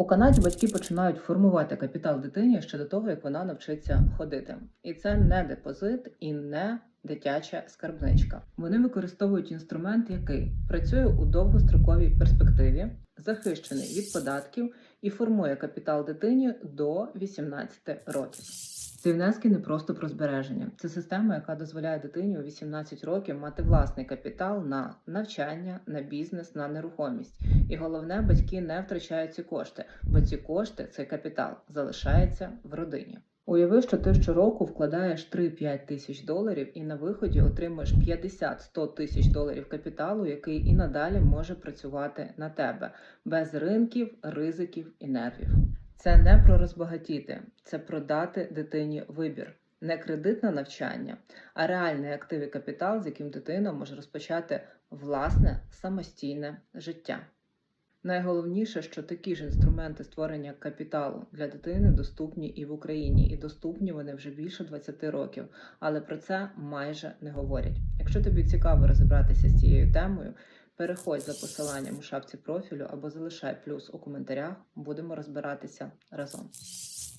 У Канаді батьки починають формувати капітал дитині ще до того, як вона навчиться ходити. І це не депозит і не дитяча скарбничка. Вони використовують інструмент, який працює у довгостроковій перспективі, захищений від податків і формує капітал дитині до 18 років. Ці внески не просто про збереження. Це система, яка дозволяє дитині у 18 років мати власний капітал на навчання, на бізнес, на нерухомість. І головне, батьки не втрачають ці кошти, бо ці кошти, цей капітал, залишається в родині. Уяви, що ти щороку вкладаєш 3-5 тисяч доларів і на виході отримуєш 50-100 тисяч доларів капіталу, який і надалі може працювати на тебе без ринків, ризиків і нервів. Це не про розбагатіти, це про дати дитині вибір. Не кредит на навчання, а реальний актив і капітал, з яким дитина може розпочати власне самостійне життя. Найголовніше, що такі ж інструменти створення капіталу для дитини доступні і в Україні, і доступні вони вже більше 20 років, але про це майже не говорять. Якщо тобі цікаво розібратися з цією темою, переходь за посиланням у шапці профілю або залишай плюс у коментарях. Будемо розбиратися разом.